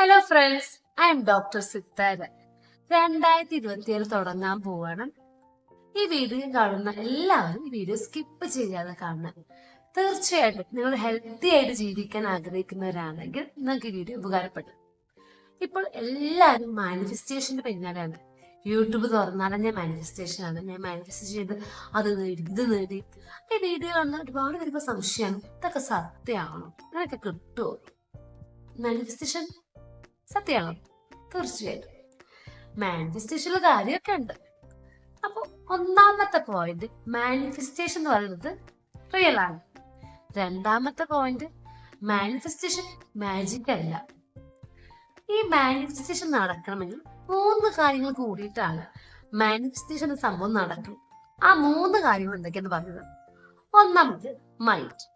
Hello friends I M doctor Sithara രണ്ടായിരത്തി ഇരുപത്തിയേഴ് തുടങ്ങാൻ പോവാണ്. ഈ വീഡിയോ കാണുന്ന എല്ലാവരും ഈ വീഡിയോ സ്കിപ്പ് ചെയ്യാതെ കാണണം. തീർച്ചയായിട്ടും നിങ്ങൾ ഹെൽത്തി ആയിട്ട് ജീവിക്കാൻ ആഗ്രഹിക്കുന്നവരാണെങ്കിൽ നിങ്ങൾക്ക് ഈ വീഡിയോ ഉപകാരപ്പെടും. ഇപ്പോൾ എല്ലാവരും മാനിഫെസ്റ്റേഷന്റെ പിന്നാലെയാണ്. യൂട്യൂബ് തുറന്നാലും ഞാൻ മാനിഫെസ്റ്റേഷൻ ആണ് ഞാൻ മാനിഫെസ്റ്റ് ചെയ്ത് അത് നേടി ഇത് നേടി. ഈ വീഡിയോ കാണുന്ന ഒരുപാട് പേർക്ക് സംശയമാണ് ഇതൊക്കെ സത്യമാണോ? അങ്ങനെയൊക്കെ കിട്ടുമോ? മാനിഫെസ്റ്റേഷൻ സത്യമാണോ തീർച്ചയായിട്ടും. മാനിഫെസ്റ്റേഷനിൽ കാര്യമൊക്കെ ഉണ്ട്. അപ്പോൾ ഒന്നാമത്തെ പോയിന്റ് മാനിഫെസ്റ്റേഷൻ എന്ന് പറയുന്നത് റിയൽ ആണ്. രണ്ടാമത്തെ പോയിന്റ് മാനിഫെസ്റ്റേഷൻ മാജിക് അല്ല. ഈ മാനിഫെസ്റ്റേഷൻ നടക്കണമെങ്കിൽ മൂന്ന് കാര്യങ്ങൾ കൂടിയിട്ടാണ് മാനിഫെസ്റ്റേഷൻ സംഭവം നടക്കും. ആ മൂന്ന് കാര്യങ്ങൾ എന്തൊക്കെയെന്ന് പറഞ്ഞത്? ഒന്നാമത് മൈൻഡ്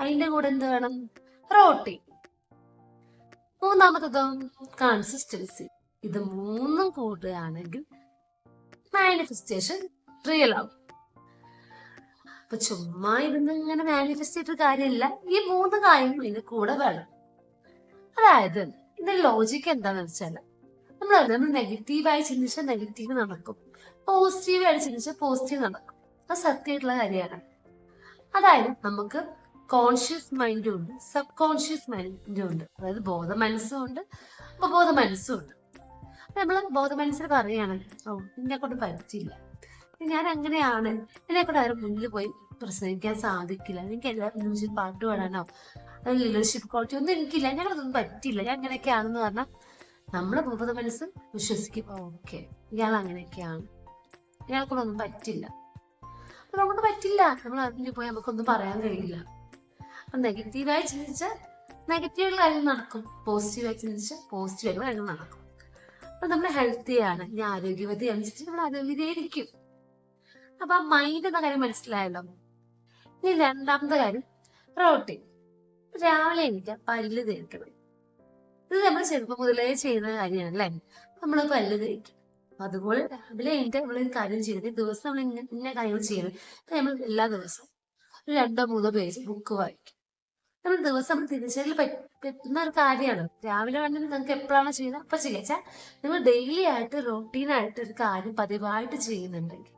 അതിന്റെ കൂടെ എന്ത് വേണം? റോട്ടീൻ മൂന്നാമത്തതോ കൺസിസ്റ്റൻസി ഇത് മൂന്നും കൂടുകയാണെങ്കിൽ മാനിഫെസ്റ്റേഷൻ റിയൽ ആവും. അപ്പൊ ചുമ്മാ ഇരുന്ന് ഇങ്ങനെ മാനിഫെസ്റ്റ് ചെയ്തിട്ട് കാര്യമില്ല. ഈ മൂന്ന് കാര്യങ്ങൾ ഇതിന് കൂടെ വേണം. അതായത് ഇതിന്റെ ലോജിക്ക് എന്താന്ന് വെച്ചാൽ നമ്മൾ നമ്മൾ നെഗറ്റീവായി ചിന്തിച്ചാൽ നെഗറ്റീവ് നടക്കും. പോസിറ്റീവായി ചിന്തിച്ചാൽ പോസിറ്റീവ് നടക്കും. അത് സത്യമായിട്ടുള്ള കാര്യമാണ്. അതായത് നമുക്ക് കോൺഷ്യസ് മൈൻഡും ഉണ്ട് സബ് കോൺഷ്യസ് മൈൻഡും ഉണ്ട്. അതായത് ബോധ മനസ്സും ഉണ്ട് ഉപബോധ മനസ്സും ഉണ്ട് നമ്മൾ ബോധ മനസ്സിൽ പറയാണ് ഓ എന്നെ കൊണ്ട് പറ്റില്ല ഞാൻ അങ്ങനെയാണ് എന്നെ കൊണ്ട് ആരും മുന്നിൽ പോയി പ്രസംഗിക്കാൻ സാധിക്കില്ല. എനിക്ക് എല്ലാ മ്യൂസിക് പാട്ട് പാടാനോ ലീഡർഷിപ്പ് ക്വാളിറ്റി ഒന്നും എനിക്കില്ല. ഞങ്ങളതൊന്നും പറ്റില്ല. ഞാൻ അങ്ങനെയൊക്കെയാണെന്ന് പറഞ്ഞാൽ നമ്മളെ ബോധ മനസ്സ് വിശ്വസിക്കും ഓക്കെ. ഇയാൾ അങ്ങനെയൊക്കെയാണ്. ഇയാൾക്കൊന്നും പറ്റില്ല. അപ്പൊ നമുക്ക് പറ്റില്ല. നമ്മൾ അതിന് പോയി നമുക്കൊന്നും പറയാൻ കഴിയില്ല. അപ്പൊ നെഗറ്റീവായി ചിന്തിച്ചാൽ നെഗറ്റീവ് കാര്യങ്ങൾ നടക്കും. പോസിറ്റീവായി ചിന്തിച്ചാൽ പോസിറ്റീവ് കാര്യങ്ങൾ നടക്കും. അപ്പൊ നമ്മൾ ഹെൽത്തി ഹെൽത്തിയാണ് ഞാൻ ആരോഗ്യവതി അനുസരിച്ച് നമ്മൾ ആരോഗ്യതയായിരിക്കും അപ്പൊ ആ മൈൻഡ് എന്ന കാര്യം മനസ്സിലായല്ലോ? ഇനി രണ്ടാമത്തെ കാര്യം റോട്ടീൻ രാവിലെ എനിക്ക് പല്ല് തേക്കണം ഇത് നമ്മൾ ചെറുപ്പം മുതലേ ചെയ്യുന്ന കാര്യമാണ് അല്ലേ? നമ്മൾ പല്ല് തേക്കും. അതുപോലെ രാവിലെ എനിക്ക് നമ്മൾ ഒരു കാര്യം ചെയ്തിട്ട് ദിവസം നമ്മൾ ഇന്ന ഇന്ന കാര്യങ്ങൾ ചെയ്യുന്നത് നമ്മൾ എല്ലാ ദിവസവും രണ്ടോ മൂന്നോ പേജ് ബുക്ക് വായിക്കും. നമ്മൾ ദിവസം നമ്മൾ തിരിച്ചറിയിൽ പറ്റുന്ന ഒരു കാര്യമാണ്. രാവിലെ വേണമെങ്കിൽ നിങ്ങൾക്ക് എപ്പോഴാണോ ചെയ്യുന്നത് അപ്പൊ ചെയ്യാ. നിങ്ങൾ ഡെയിലി ആയിട്ട് റൊട്ടീൻ ആയിട്ട് ഒരു കാര്യം പതിവായിട്ട് ചെയ്യുന്നുണ്ടെങ്കിൽ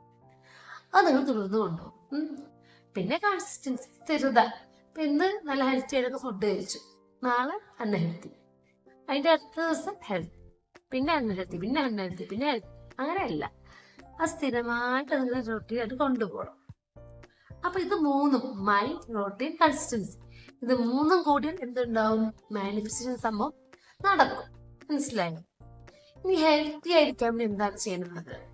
അത് നിങ്ങൾ തുടർന്ന് കൊണ്ടുപോകും. പിന്നെ കൺസിസ്റ്റൻസി സ്ഥിരത. ഇന്ന് നല്ല ഹെൽത്തി ആയിട്ടൊക്കെ ഫുഡ് കഴിച്ചു. നാളെ അൺഹെൽത്തി അതിന്റെ അടുത്ത ദിവസം ഹെൽത്ത് പിന്നെ അൺഹെൽത്തി പിന്നെ അൺഹെൽത്തി പിന്നെ ഹെൽത്തി അങ്ങനെയല്ല. ആ സ്ഥിരമായിട്ട് നിങ്ങൾ റൊട്ടീൻ ആയിട്ട് കൊണ്ടുപോകണം. അപ്പൊ ഇത് മൂന്നും മൈൻഡ് റൊട്ടീൻ കൺസിസ്റ്റൻസി ഇത് മൂന്നും കൂടിയാൽ എന്തുണ്ടാവും? മാനിഫെസ്റ്റേഷൻ സംഭവം നടക്കും. മനസ്സിലായോ? ഇനി ഹെൽത്തി ആയിരിക്കാൻ വേണ്ടി എന്താണ് ചെയ്യുന്നത്?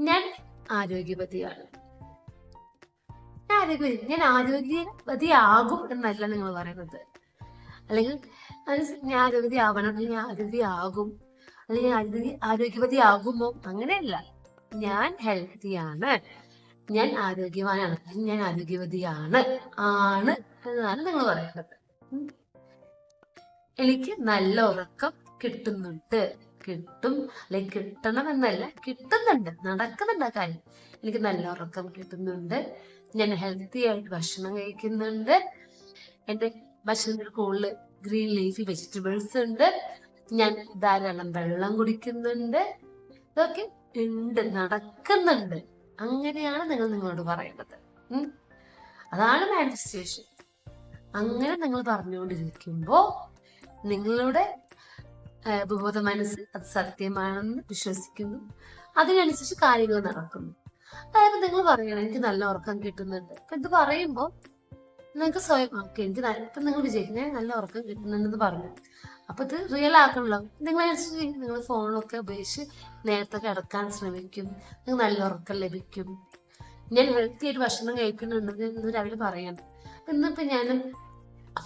ഞാൻ ആരോഗ്യവതിയാണ്. ഞാൻ ആരോഗ്യവതി ഞാൻ ആരോഗ്യവതിയാകും എന്നല്ല നിങ്ങൾ പറയുന്നത്. അല്ലെങ്കിൽ ഞാൻ ആരോഗ്യവതി ആവണം അല്ലെങ്കിൽ ഞാൻ ആരോഗ്യമാകും അല്ലെങ്കിൽ ഞാൻ ആകുമോ അങ്ങനെയല്ല. ഞാൻ ഹെൽത്തിയാണ് ഞാൻ ആരോഗ്യവാനാണ്. ഞാൻ ആരോഗ്യവതിയാണ്. ആണ് എന്നാണ് നിങ്ങൾ പറയുന്നത് എനിക്ക് നല്ല ഉറക്കം കിട്ടുന്നുണ്ട്. കിട്ടും. അല്ലെങ്കിൽ കിട്ടണം എന്നല്ല കിട്ടുന്നുണ്ട്. നടക്കുന്നുണ്ട് ആ കാര്യം. എനിക്ക് നല്ല ഉറക്കം കിട്ടുന്നുണ്ട്. ഞാൻ ഹെൽത്തി ആയിട്ട് ഭക്ഷണം കഴിക്കുന്നുണ്ട്. എന്റെ ഭക്ഷണത്തിൽ കൂടുതൽ ഗ്രീൻ ലീഫി വെജിറ്റബിൾസ് ഉണ്ട്. ഞാൻ ധാരാളം വെള്ളം കുടിക്കുന്നുണ്ട്. ഇതൊക്കെ ഉണ്ട് നടക്കുന്നുണ്ട്. അങ്ങനെയാണ് നിങ്ങൾ നിങ്ങളോട് പറയേണ്ടത്. അതാണ് മാനിഫെസ്റ്റേഷൻ അങ്ങനെ നിങ്ങൾ പറഞ്ഞുകൊണ്ടിരിക്കുമ്പോ നിങ്ങളുടെ ബോധ മനസ്സ് അത് സത്യമാണെന്ന് വിശ്വസിക്കുന്നു. അതിനനുസരിച്ച് കാര്യങ്ങൾ നടക്കുന്നു. അതായത് നിങ്ങൾ പറയണം എനിക്ക് നല്ല ഉറക്കം കിട്ടുന്നുണ്ട്. ഇത് പറയുമ്പോ നിങ്ങൾക്ക് സ്വയം ഓക്കെ എനിക്ക് ഇപ്പൊ നിങ്ങൾ വിജയിക്കുന്നത് "ഞാൻ നല്ല ഉറക്കം കിട്ടുന്നുണ്ടെന്ന് പറഞ്ഞു. അപ്പൊ ഇത് റിയൽ ആക്കണല്ലോ. നിങ്ങൾ നിങ്ങൾ ഫോണൊക്കെ ഉപയോഗിച്ച് നേരത്തെ കിടക്കാൻ ശ്രമിക്കും. നിങ്ങൾക്ക് നല്ല ഉറക്കം ലഭിക്കും. ഞാൻ ഹെൽത്തി ആയിട്ട് ഭക്ഷണം കഴിക്കുന്നുണ്ടെന്ന് ഇന്ന് രാവിലെ പറയണം. അപ്പൊ ഇന്നിപ്പോ ഞാൻ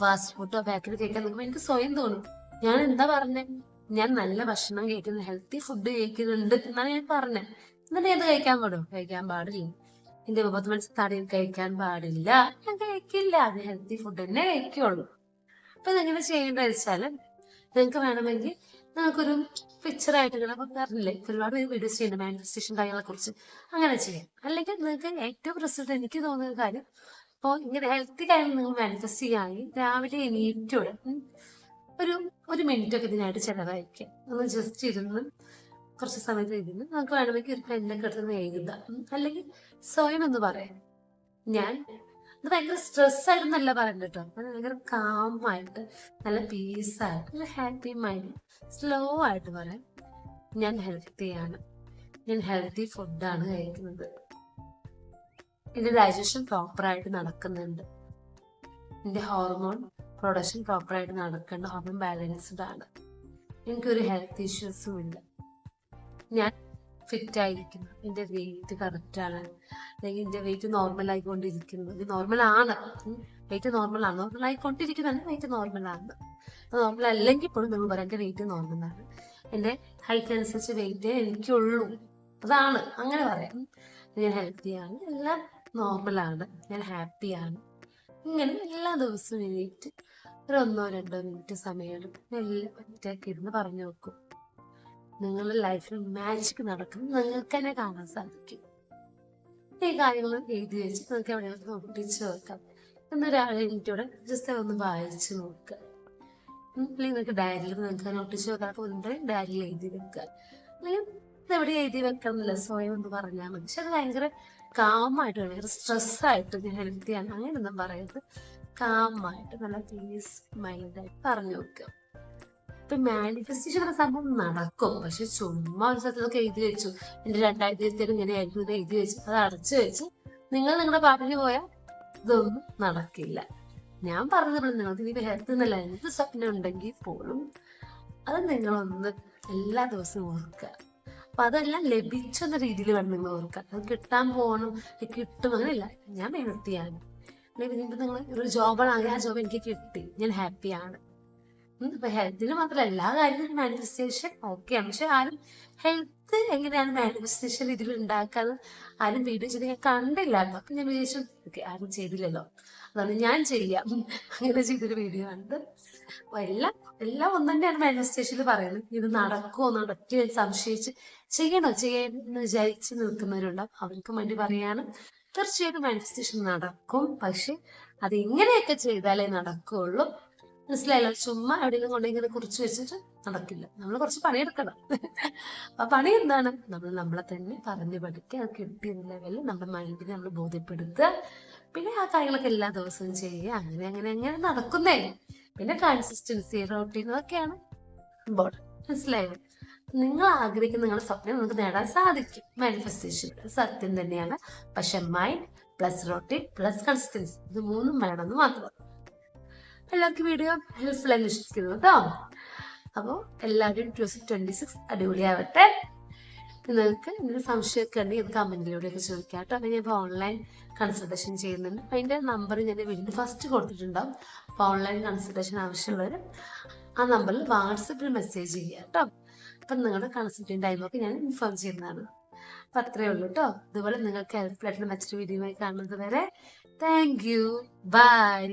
ഫാസ്റ്റ് ഫുഡോ ബേക്കറി കഴിക്കാൻ നിൽക്കുമ്പോൾ എനിക്ക് സ്വയം തോന്നും. ഞാൻ എന്താ പറഞ്ഞേ? ഞാൻ നല്ല ഭക്ഷണം കഴിക്കുന്നു ഹെൽത്തി ഫുഡ് കഴിക്കുന്നുണ്ട് എന്നാണ് ഞാൻ പറഞ്ഞത് എന്നിട്ട് ഏത് കഴിക്കാൻ പാടും? കഴിക്കാൻ പാടില്ല. എന്റെ മുപ്പത്തി മനസ്സിൽ തടയിൽ കഴിക്കാൻ പാടില്ല. ഞാൻ കഴിക്കില്ല. അത് ഹെൽത്തി ഫുഡ് തന്നെ കഴിക്കുള്ളൂ. അപ്പൊ ഇതെങ്ങനെ ചെയ്യേണ്ടത് വെച്ചാൽ നിങ്ങൾക്ക് വേണമെങ്കിൽ നിങ്ങൾക്കൊരു പിക്ചർ ആയിട്ട് ഇങ്ങനെ പറഞ്ഞില്ലേ ഒരുപാട് വീഡിയോസ് ചെയ്യുന്നുണ്ട്. മാനിഫെസ്റ്റേഷൻ കാര്യങ്ങളെ കുറിച്ച്. അങ്ങനെ ചെയ്യാം. അല്ലെങ്കിൽ നിങ്ങൾക്ക് ഏറ്റവും റിസൾട്ട് എനിക്ക് തോന്നുന്ന കാര്യം അപ്പോൾ ഇങ്ങനെ ഹെൽത്തി കാര്യം നിങ്ങൾ മാനിഫെസ്റ്റ് ചെയ്യുകയാണെങ്കിൽ രാവിലെ എണീറ്റോടെ ഒരു ഒരു മിനിറ്റ് ഒക്കെ ഇതിനായിട്ട് ചെലവഴിക്കുക ഒന്ന് ജസ്റ്റ് ഇരുന്ന് കുറച്ച് സമയത്ത് എഴുതുന്നു നമുക്ക് വേണമെങ്കിൽ ഒരു പെണ്ണൊക്കെ എടുത്ത് എഴുതാം. ഉം. അല്ലെങ്കിൽ സ്വയം എന്ന് പറയാം. ഞാൻ ഇത് ഭയങ്കര സ്ട്രെസ് ആയിരുന്നല്ല പറയുന്നത് കേട്ടോ അത് ഭയങ്കര കാമായിട്ട് നല്ല പീസായിട്ട് ഒരു ഹാപ്പി മൈൻഡ് സ്ലോ ആയിട്ട് പറയാം. ഞാൻ ഹെൽത്തി ആണ്. ഞാൻ ഹെൽത്തി ഫുഡാണ് കഴിക്കുന്നത്. എന്റെ ഡൈജഷൻ പ്രോപ്പർ ആയിട്ട് നടക്കുന്നുണ്ട്. എന്റെ ഹോർമോൺ പ്രൊഡക്ഷൻ പ്രോപ്പറായിട്ട് നടക്കേണ്ട ഹോർമോൺ ബാലൻസ്ഡ് ആണ്. എനിക്കൊരു ഹെൽത്ത് ഇഷ്യൂസും ഇല്ല. ഞാൻ ഫിറ്റ് ആയിരിക്കുന്നു. എന്റെ വെയിറ്റ് കറക്റ്റാണ് അല്ലെങ്കിൽ എന്റെ വെയിറ്റ് നോർമൽ ആയിക്കൊണ്ടിരിക്കുന്നു ഇത് നോർമൽ ആണ് വെയിറ്റ് നോർമൽ ആണ്. നോർമൽ ആയിക്കൊണ്ടിരിക്കുന്നതാണ് വെയിറ്റ് നോർമൽ ആണ്. നോർമൽ അല്ലെങ്കിൽ പോലും നിങ്ങൾ പറയാം എന്റെ വെയിറ്റ് നോർമലാണ് എന്റെ ഹൈറ്റ് അനുസരിച്ച് വെയിറ്റ് എനിക്കുള്ളൂ. അതാണ്. അങ്ങനെ പറയാം. ഞാൻ ഹെൽത്തിയാണ് എല്ലാം നോർമലാണ് ഞാൻ ഹാപ്പിയാണ് ഇങ്ങനെ എല്ലാ ദിവസവും എണീറ്റ് ഒരു ഒന്നോ രണ്ടോ മിനിറ്റ് സമയമെടുക്കും എല്ലാം ഒറ്റയ്ക്ക് ഇരുന്ന് പറഞ്ഞു നോക്കും നിങ്ങളുടെ ലൈഫിൽ മാജിക് നടക്കും. നിങ്ങൾക്ക് തന്നെ കാണാൻ സാധിക്കും. ഈ കാര്യങ്ങൾ എഴുതി വെച്ച് നിങ്ങൾക്ക് എവിടെയെങ്കിലും ഒട്ടിച്ച് നോക്കാം എന്നൊരാൾ എനിക്കിവിടെ ജസ്റ്റ് ഒന്ന് വായിച്ച് നോക്കുക അല്ലെങ്കിൽ നിങ്ങൾക്ക് ഡയറിയിൽ നിങ്ങൾക്ക് ഒട്ടിച്ച് വെക്കാൻ പോകുന്നുണ്ട് ഡയറിയിൽ എഴുതി വെക്കുക അല്ലെങ്കിൽ എവിടെ എഴുതി വെക്കണമെന്നില്ല സ്വയം എന്ന് പറഞ്ഞാൽ മതി. പക്ഷെ അത് ഭയങ്കര കാമായിട്ട് ഭയങ്കര സ്ട്രെസ്സായിട്ട് ഞാൻ ഹെൽത്തിയാണ് അങ്ങനെയൊന്നും പറയരുത്. കാമായിട്ട് നല്ല പീസ് മൈൻഡായിട്ട് പറഞ്ഞു വെക്കുക ഇപ്പൊ മാനിഫെസ്റ്റേഷൻ എന്ന സംഭവം നടക്കും. പക്ഷെ ചുമ്മാ ഒരു സ്ഥലത്തൊക്കെ എഴുതി വെച്ചു. എന്റെ രണ്ടായിരത്തി ഇരുപത്തി ഇങ്ങനെ ആയിരുന്നു എഴുതി വെച്ചു. അത് അടച്ചു വെച്ച്. നിങ്ങൾ നിങ്ങളുടെ പാട്ടിന് പോയാൽ ഇതൊന്നും നടക്കില്ല. ഞാൻ പറഞ്ഞത് നിങ്ങൾക്ക് ഇനി ഹെൽത്ത് എന്നല്ല എന്ത് സ്വപ്നം ഉണ്ടെങ്കിൽ പോലും അത് നിങ്ങളൊന്ന് എല്ലാ ദിവസവും ഓർക്കുക. അപ്പൊ അതെല്ലാം ലഭിച്ചെന്ന രീതിയിൽ വേണം നിങ്ങൾ ഓർക്കുക. അത് കിട്ടാൻ പോകണം കിട്ടും അങ്ങനെയല്ല. ഞാൻ മെഹർത്തിയാണ് അല്ലെങ്കിൽ നിങ്ങൾ ഒരു ജോബാണെങ്കിൽ ആ ജോബ് എനിക്ക് കിട്ടി. ഞാൻ ഹാപ്പിയാണ് ഇപ്പൊ ഹെൽത്തിന് മാത്രമല്ല എല്ലാ കാര്യത്തിലും മാനിഫെസ്റ്റേഷൻ ഓക്കെയാണ് പക്ഷെ ആരും ഹെൽത്ത് എങ്ങനെയാണ് മാനിഫെസ്റ്റേഷൻ ഇതിൽ ഉണ്ടാക്കാന്ന് ആരും വീഡിയോ ചെയ്ത് ഞാൻ കണ്ടില്ലായിരുന്നു അപ്പൊ ഞാൻ വിചാരിച്ചു ആരും ചെയ്തില്ലല്ലോ. അതാണ് ഞാൻ ചെയ്യാം. അങ്ങനെ ചെയ്തൊരു വീഡിയോ അപ്പൊ എല്ലാം എല്ലാം ഒന്നും തന്നെയാണ് മാനിഫെസ്റ്റേഷനിൽ പറയുന്നത്. ഇത് നടക്കുമോ നടക്കുമോ സംശയിച്ച് ചെയ്യണോ? ചെയ്യാന്ന് വിചാരിച്ച് നിൽക്കുന്നവരുണ്ടാവും. അവർക്കും വേണ്ടി പറയാണ്. തീർച്ചയായിട്ടും മാനിഫെസ്റ്റേഷൻ നടക്കും. പക്ഷെ അത് എങ്ങനെയൊക്കെ ചെയ്താലേ നടക്കുകയുള്ളൂ മനസ്സിലായല്ലോ. ചുമ്മാ എവിടെയെങ്കിലും കൊണ്ട് ഇങ്ങനെ കുറിച്ച് വെച്ചിട്ട് നടക്കില്ല. നമ്മൾ കുറച്ച് പണിയെടുക്കണം. അപ്പൊ പണി എന്താണ്? നമ്മൾ നമ്മളെ തന്നെ പറഞ്ഞു പഠിക്കുക അത് കിട്ടിയ ലെവലിൽ നമ്മുടെ മൈൻഡിനെ നമ്മൾ ബോധ്യപ്പെടുത്തുക. പിന്നെ ആ കാര്യങ്ങളൊക്കെ എല്ലാ ദിവസവും ചെയ്യുക. അങ്ങനെ അങ്ങനെ അങ്ങനെ നടക്കുന്നേ. പിന്നെ കൺസിസ്റ്റൻസി റൊട്ടീൻ അതൊക്കെയാണ് ഇമ്പോർട്ടന്റ് മനസ്സിലായോ? നിങ്ങൾ ആഗ്രഹിക്കുന്ന നിങ്ങളുടെ സ്വപ്നം നിങ്ങൾക്ക് നേടാൻ സാധിക്കും. മാനിഫെസ്റ്റേഷൻ സത്യം തന്നെയാണ്. പക്ഷെ mind plus routine plus consistency ഇത് മൂന്നും വേണമെന്ന് മാത്രം. എല്ലാവർക്കും വീഡിയോ ഹെൽപ്ഫുൾ ആയി വിശ്വസിക്കുന്നു കേട്ടോ അപ്പോൾ എല്ലാവരും ടു ട്വന്റി സിക്സ് അടിപൊളിയാവട്ടെ. നിങ്ങൾക്ക് എന്തെങ്കിലും സംശയമൊക്കെ ഉണ്ടെങ്കിൽ ഇത് കമന്റിലൂടെയൊക്കെ ചോദിക്കാം കേട്ടോ അല്ലെങ്കിൽ ഇപ്പോൾ ഓൺലൈൻ കൺസൾട്ടേഷൻ ചെയ്യുന്നുണ്ട്. അപ്പോൾ അതിന്റെ നമ്പർ ഞാൻ വീട്ടിൽ ഫസ്റ്റ് കൊടുത്തിട്ടുണ്ടാവും. അപ്പോൾ ഓൺലൈൻ കൺസൾട്ടേഷൻ ആവശ്യമുള്ളവർ ആ നമ്പറിൽ വാട്സപ്പിൽ മെസ്സേജ് ചെയ്യുക കേട്ടോ അപ്പം നിങ്ങളുടെ കൺസൾട്ടിങ് ടൈമൊക്കെ ഞാൻ ഇൻഫോം ചെയ്യുന്നതാണ്. അപ്പം അത്രയേ ഉള്ളൂ കേട്ടോ ഇതുപോലെ നിങ്ങൾക്ക് ഹെൽപ്ഫുൾ ആയിട്ടുള്ള മറ്റൊരു വീഡിയോ ആയി കാണുന്നത് വരെ. Thank you by